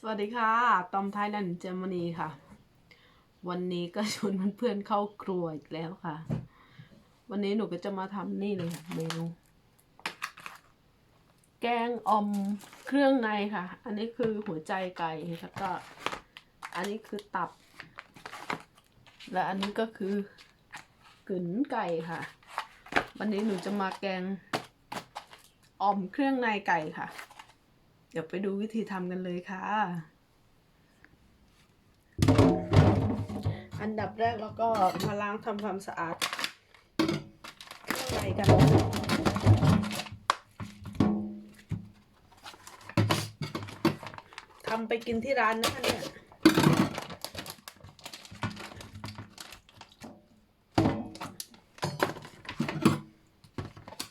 สวัสดีค่ะ ตอมไทยแลนด์เจอมนีค่ะ วันนี้ก็ชวนเพื่อนๆเข้าครัวอีกแล้วค่ะ วันนี้หนูก็จะมาทำนี่เลยค่ะเมนู แกงอมเครื่องในค่ะ อันนี้คือหัวใจไก่แล้วก็ อันนี้คือตับ และอันนี้ก็คือกึ๋นไก่ค่ะ วันนี้หนูจะมาแกงออมเครื่องในไก่ค่ะ ดี๋ยวไปดูวิธีทำกันเลยค่ะ อันดับแรกแล้วก็มาล้างทำความสะอาดเครื่องในกันทำไปกินที่ร้านนะคะเนี่ย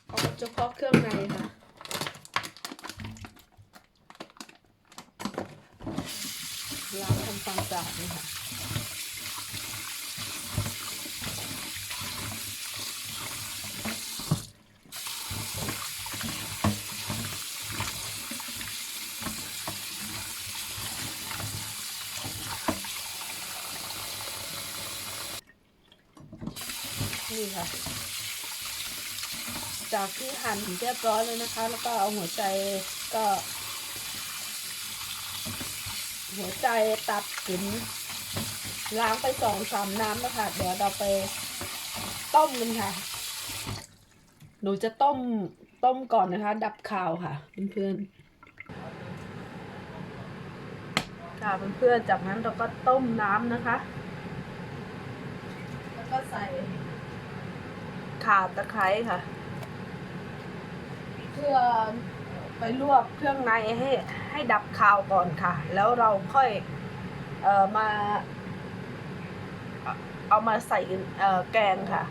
เอาเฉพาะเครื่องในค่ะ ล้างทำ ความสะอาดเลยค่ะนี่ค่ะ จากที่หั่นเรียบร้อยเลยนะคะ แล้วก็เอาหัวใจก็ หัวใจตับกินล้างไปสองสามน้ำนะคะ เดี๋ยวเราไปต้มกันค่ะ หนูจะต้มต้มก่อนนะคะ ดับคาวค่ะเพื่อนๆค่ะเพื่อนๆจากนั้นเราก็ต้มน้ำนะคะ แล้วก็ใส่ข่าตะไคร้ค่ะ เพื่อ ไปลวกเครื่องในให้ให้ดับคาวก่อนค่ะ แล้วเราค่อยเอ่อมา เอามาใส่เอ่อแกงค่ะ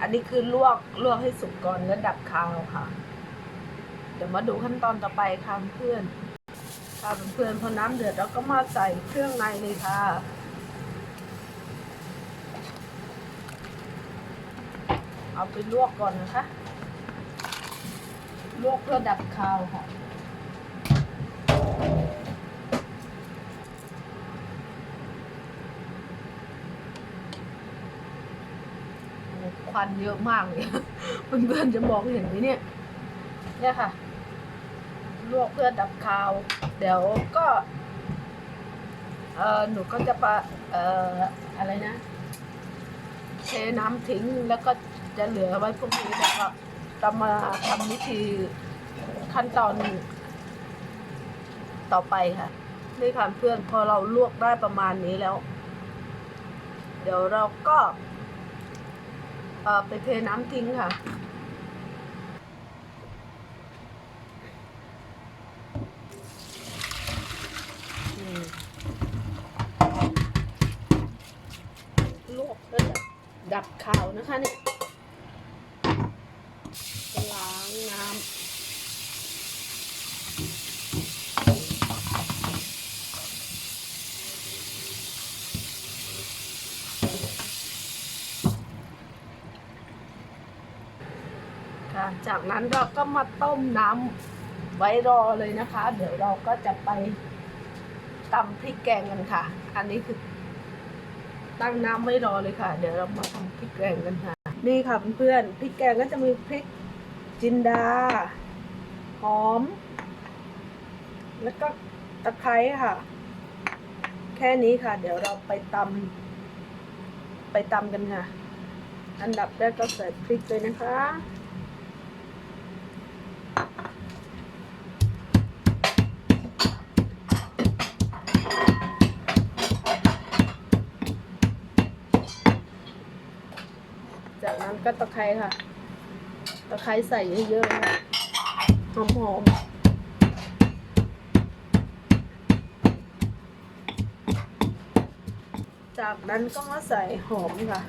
อันนี้คือลวกลวกให้สุกก่อนแล้วดับคาวค่ะ เดี๋ยวมาดูขั้นตอนต่อไปค่ะเพื่อนค่ะเพื่อนพอน้ำเดือดเราก็มาใส่เครื่องในเลยค่ะเอาไปลวกก่อนนะคะ ลวกเพื่อดับคาวค่ะ ควันเยอะมากเลยเพื่อนๆจะมองเห็นไหมเนี่ย เนี่ยค่ะ ลวกเพื่อดับคาว เดี๋ยวก็เออหนูก็จะปะเอ่ออะไรนะ เทน้ำทิ้งแล้วก็จะเหลือไว้พวกนี้แล้วก็ จะมาทำวิธีขั้นตอนต่อไปค่ะนี่ค่ะเพื่อนพอเราลวกได้ประมาณนี้แล้ว เดี๋ยวเราก็เออไปเทน้ำทิ้งค่ะลวกเพื่อดับขาวนะคะเนี่ยจะล้างน้ำ ค่ะ จากนั้นเราก็มาต้มน้ำไว้รอเลยนะคะ เดี๋ยวเราก็จะไปตำพริกแกงกันค่ะ อันนี้คือตั้งน้ำไว้รอเลยค่ะ เดี๋ยวเรามาทำพริกแกงกันค่ะ นี่ค่ะเพื่อนๆพริกแกงก็จะมีพริกจินดา หอม แล้วก็ตะไคร้ค่ะ แค่นี้ค่ะ เดี๋ยวเราไปตำไปตำกันค่ะ อันดับแรกก็ใส่พริกเลยนะคะ ก็ตะไคร้ค่ะ ตะไคร้ใส่เยอะๆนะหอมๆจากนั้นก็มาใส่หอมค่ะ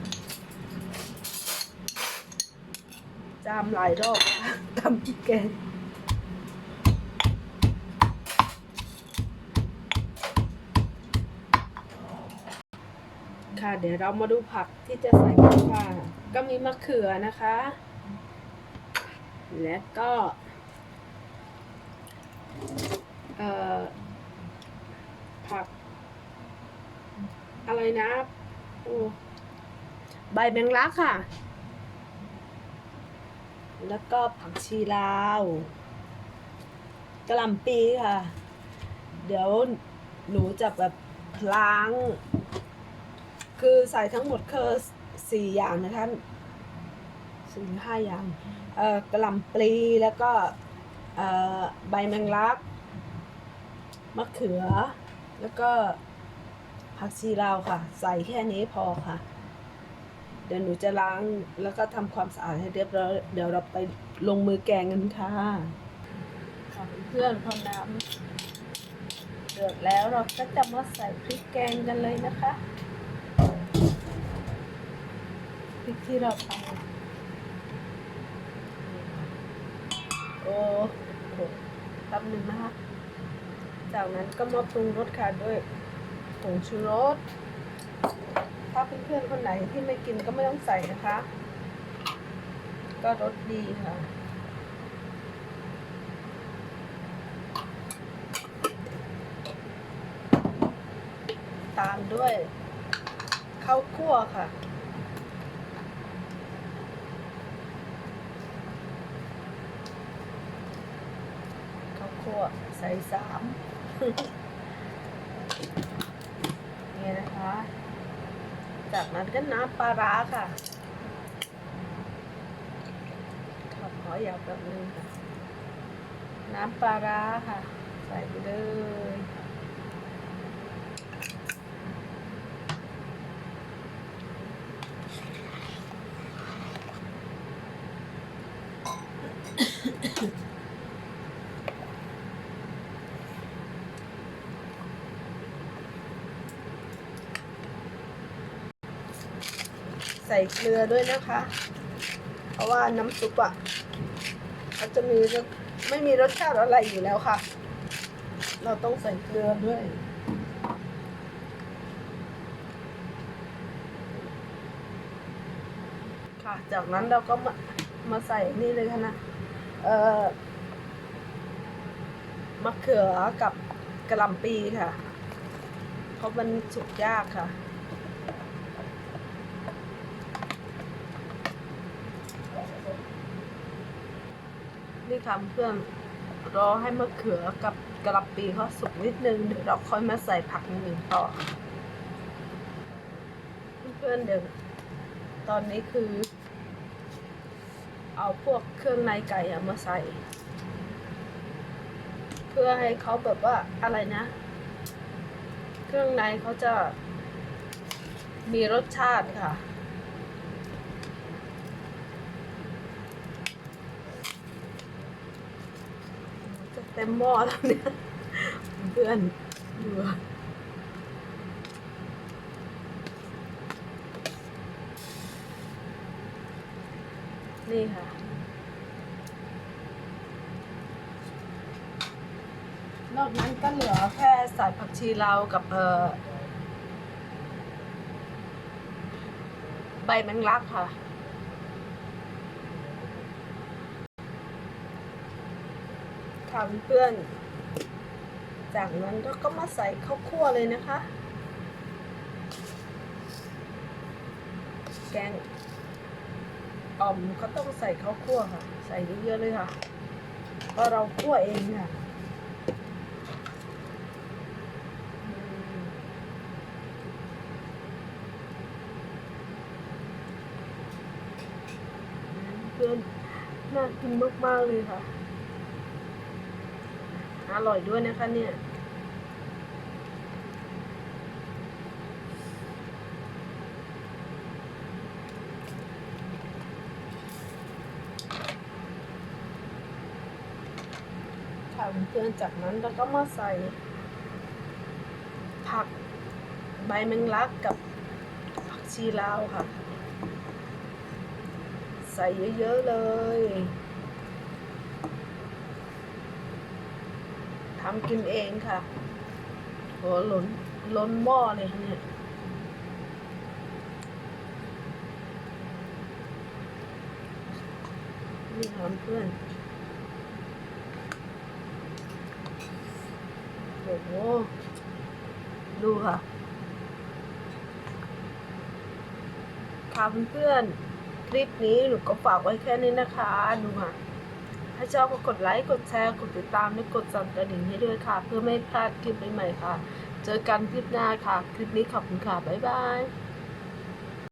จามหลายรอบทำพริกแกง ค่ะ เดี๋ยวเรามาดูผักที่จะใส่กันค่ะ ก็มีมะเขือนะคะ และก็เอ่ออะไรนะใบแมงลักค่ะ แล้วก็ผักชีลาวกระหล่ำปีค่ะ เดี๋ยวหนูจะแบบล้าง คือใส่ทั้งหมดคือสี่อย่างนะคะสี่ห้าอย่างเอ่อกระหล่ำปลีแล้วก็เอ่อใบแมงลักมะเขือ แล้วก็ผักชีลาวค่ะ ใส่แค่นี้พอค่ะ เดี๋ยวหนูจะล้างแล้วก็ทำความสะอาดให้เรียบร้อยเดี๋ยวเราไปลงมือแกงกันค่ะค่ะเพื่อนพอน้ำเดือดแล้วเราก็จะมาใส่พริกแกงกันเลยนะคะ พริกที่เราทำโอ้โหแป๊บหนึ่งนะคะจากนั้นก็มาปรุงรสค่ะด้วยผงชูรส ถ้าเพื่อนๆคนไหนที่ไม่กินก็ไม่ต้องใส่นะคะ ก็รสดีค่ะตามด้วยข้าวคั่วค่ะ ข้าว คั่วใส่สามนี่นะคะ จากนั้นก็น้ำปลาร้าค่ะขอขออยาวแบบนึงค่ะ น้ำปลาร้าค่ะ ใส่ไปเลย ใส่เกลือด้วยนะคะ เพราะว่าน้ำซุปอะมันจะมีรสไม่มีรสชาติอะไรอยู่แล้วค่ะ เราต้องใส่เกลือด้วยค่ะ จากนั้นเราก็มามาใส่นี่เลยค่ะนะ เอ่อมะเขือกับกระหล่ำปีค่ะ เพราะมันสุกยากค่ะ นี่ค่ะเพื่อนรอให้มะเขือกับกระหล่ำปีเขาสุกนิดนึง เดี๋ยวเราค่อยมาใส่ผักหนึ่งต่อ เพื่อนเดี๋ยวตอนนี้คือ เอาพวกเครื่องในไก่อะมาใส่ เพื่อให้เขาแบบว่าอะไรนะ เครื่องในเขาจะมีรสชาติค่ะ จะเต็มหม้อแล้วเนี่ยเพื่อนดูอนี่ค่ะ นอกนั้นก็เหลือแค่ใส่ผักชีลาวกับเอ่อใบแมงลักค่ะ ค่ะเพื่อนๆจากนั้นเราก็มาใส่ข้าวคั่วเลยนะคะ แกงอ่อมก็ต้องใส่ข้าวคั่วค่ะ ใส่เยอะๆเลยค่ะ เพราะเราคั่วเองค่ะเพื่อนน่ากินมากๆเลยค่ะ อร่อยด้วยนะคะเนี่ยค่ะเพื่อนจากนั้นเราก็มาใส่ ผักใบแมงลักกับผักชีลาวค่ะ ใส่เยอะ ๆ เลย ทำกินเองค่ะโหล้นล้นหม้อเลยเนี่ยนี่ค่ะเพื่อนโอ้โหดูค่ะค่ะเพื่อนๆคลิปนี้หนูก็ฝากไว้แค่นี้นะคะ ดูค่ะ ถ้าชอบก็กดไลค์ กดแชร์ กดติดตาม และกดสั่นกระดิ่งให้ด้วยค่ะ เพื่อไม่พลาดคลิปใหม่ๆค่ะ เจอกันคลิปหน้าค่ะ คลิปนี้ขอบคุณค่ะ บ๊ายบาย